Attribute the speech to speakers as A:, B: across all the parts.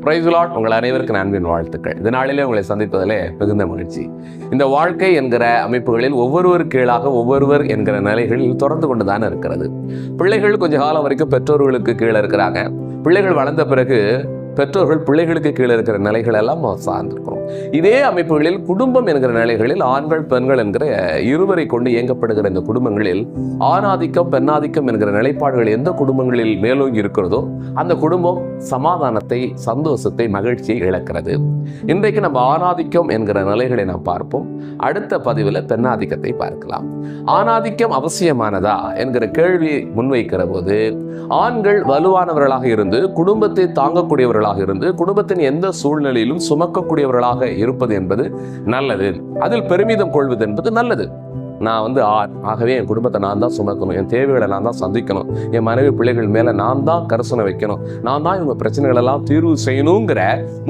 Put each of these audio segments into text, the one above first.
A: பிரைஸ்லாட் உங்கள் அனைவருக்கும் அன்பின் வாழ்த்துக்கள். இந்த நாளிலே உங்களை சந்திப்பதிலே மிகுந்த மகிழ்ச்சி. இந்த வாழ்க்கை என்கிற அமைப்புகளில் ஒவ்வொருவர் கீழாக ஒவ்வொருவர் என்கிற நிலைகளில் தொடர்ந்து கொண்டு தானே இருக்கிறது. பிள்ளைகள் கொஞ்ச காலம் வரைக்கும் பெற்றோர்களுக்கு கீழே இருக்கிறாங்க. பிள்ளைகள் வளர்ந்த பிறகு பெற்றோர்கள் பிள்ளைகளுக்கு கீழே இருக்கிற நிலைகள் எல்லாம் சார்ந்திருக்கிறோம் இதே அமைப்புகளில் குடும்பம் என்கிற நிலைகளில் ஆண்கள் பெண்கள் என்கிற இருவரை கொண்டு இயங்கப்படுகிற இந்த குடும்பங்களில் ஆணாதிக்கம் பெண்ணாதிக்கம் என்கிற நிலைப்பாடுகள் எந்த குடும்பங்களில் மேலோங்கி இருக்கிறதோ அந்த குடும்பம் சமாதானத்தை சந்தோஷத்தை மகிழ்ச்சியை இழக்கிறது. இன்றைக்கு நம்ம ஆணாதிக்கம் என்கிற நிலைகளை நாம் பார்ப்போம். அடுத்த பதிவில் பெண்ணாதிக்கத்தை பார்க்கலாம். ஆணாதிக்கம் அவசியமானதா என்கிற கேள்வி முன்வைக்கிற போது ஆண்கள் வலுவானவர்களாக இருந்து குடும்பத்தை தாங்கக்கூடியவர்களாக இருந்து குடும்பத்தின் எந்த சூழ்நிலையிலும் சுமக்கக்கூடியவர்களாக இருப்பது என்பது நல்லது. அதில் பெருமிதம் கொள்வது என்பது நல்லது. நான் வந்து ஆண் ஆகவே என் குடும்பத்தை நான் தான் சுமக்கணும். என் தேவைகளை நான் தான் சந்திக்கணும். என் மனைவி பிள்ளைகள் மேலே நான் தான் கரிசனை வைக்கணும். நான் தான் இவங்க பிரச்சனைகள் எல்லாம் தீர்வு செய்யணுங்கிற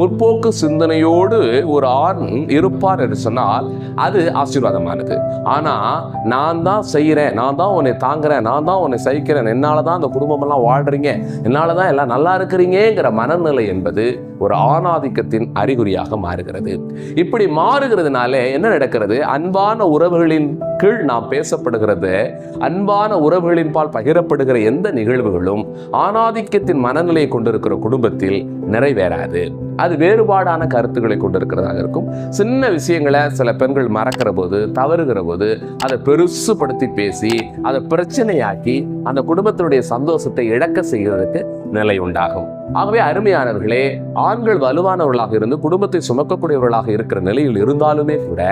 A: முற்போக்கு சிந்தனையோடு ஒரு ஆண் இருப்பார் என்று சொன்னால் அது ஆசீர்வாதமானது. ஆனால் நான் தான் செய்கிறேன் நான் தான் உன்னை தாங்குறேன் நான் தான் உன்னை சகிக்கிறேன் என்னால் தான் அந்த குடும்பமெல்லாம் வாழ்கிறீங்க என்னால் தான் எல்லாம் நல்லா இருக்கிறீங்கிற மனநிலை என்பது ஒரு ஆணாதிக்கத்தின் அறிகுறியாக மாறுகிறது. இப்படி மாறுகிறதுனால என்ன நடக்கிறது? அன்பான உறவுகளின் கீழ் நாம் பேசப்படுகிறது அன்பான உறவுகளின் பால் பகிரப்படுகிற எந்த நிகழ்வுகளும் ஆணாதிக்கத்தின் மனநிலையை கொண்டிருக்கிற குடும்பத்தில் நிறைவேறாது. அது வேறுபாடான கருத்துக்களை கொண்டிருக்கிறதாக இருக்கும். சின்ன விஷயங்களை சில பெண்கள் மறக்கிற போது தவறுகிற போது அதை பெருசுப்படுத்தி பேசி அதை பிரச்சனையாக்கி அந்த குடும்பத்தினுடைய சந்தோஷத்தை இழக்க செய்கிறதுக்கு நிலை உண்டாகும். ஆகவே அருமையானவர்களே ஆண்கள் வலுவானவர்களாக இருந்து குடும்பத்தை சுமக்கக்கூடியவர்களாக இருக்கிற நிலையில் இருந்தாலுமே கூட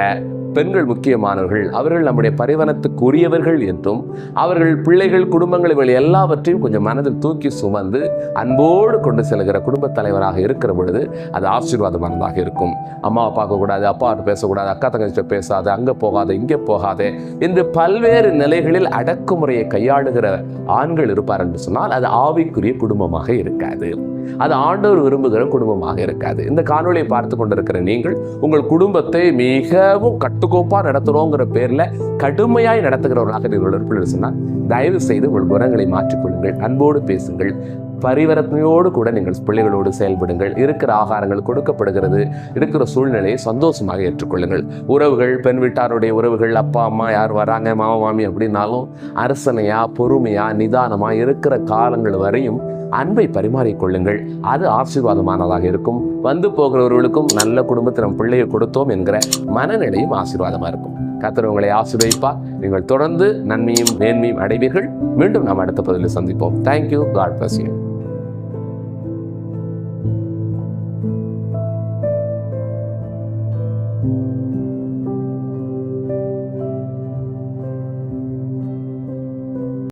A: பெண்கள் முக்கியமானவர்கள். அவர்கள் நம்முடைய பரிவனத்துக்குரியவர்கள் என்றும் அவர்கள் பிள்ளைகள் குடும்பங்கள் இவர்கள் எல்லாவற்றையும் கொஞ்சம் மனதில் தூக்கி சுமந்து அன்போடு கொண்டு செல்கிற குடும்பத் தலைவராக இருக்கிற பொழுது அது ஆசீர்வாதமானதாக இருக்கும். அம்மா பார்க்கக்கூடாது அப்பா பேசக்கூடாது அக்கா தங்கச்சிட்ட பேசாது அங்கே போகாது இங்கே போகாதே என்று பல்வேறு நிலைகளில் அடக்குமுறையை கையாளுகிற ஆண்கள் இருப்பார் என்று சொன்னால் அது ஆவிக்குரிய குடும்பமாக இருக்காது. அது ஆண்டவர் விரும்புகிற குடும்பமாக இருக்காது. இந்த காணொலியை பார்த்து கொண்டிருக்கிற நீங்கள் உங்கள் குடும்பத்தை மிகவும் கட்டுக்கோப்பா நடத்துறோங்கிற பேர்ல கடுமையாய் நடத்துகிறவர்களாக நீங்கள் இருப்பீர்கள் சொன்னால் தயவு செய்து உங்கள் குணங்களை மாற்றிக்கொள்ளுங்கள் அன்போடு பேசுங்கள். பரிவர்த்தனையோடு கூட நீங்கள் பிள்ளைகளோடு செயல்படுங்கள். இருக்கிற ஆகாரங்கள் கொடுக்கப்படுகிறது. இருக்கிற சூழ்நிலையை சந்தோஷமாக ஏற்றுக்கொள்ளுங்கள். உறவுகள் பெண் வீட்டாருடைய உறவுகள் அப்பா அம்மா யார் வராங்க மாமா மாமி அப்படின்னாலும் அரசனையா பொறுமையா நிதானமா இருக்கிற காலங்கள் வரையும் அன்பை பரிமாறிக்கொள்ளுங்கள் அது ஆசீர்வாதமானதாக இருக்கும். வந்து போகிறவர்களுக்கும் நல்ல குடும்பத்தை நம் பிள்ளையை கொடுத்தோம் என்கிற மனநிலையும் ஆசீர்வாதமாக இருக்கும். கர்த்தர் உங்களை ஆசீர்வதிப்பார் நீங்கள் தொடர்ந்து நன்மையும் மேன்மையும் அடைவீர்கள். மீண்டும் நாம் அடுத்த பதிலில் சந்திப்போம். Thank you God bless you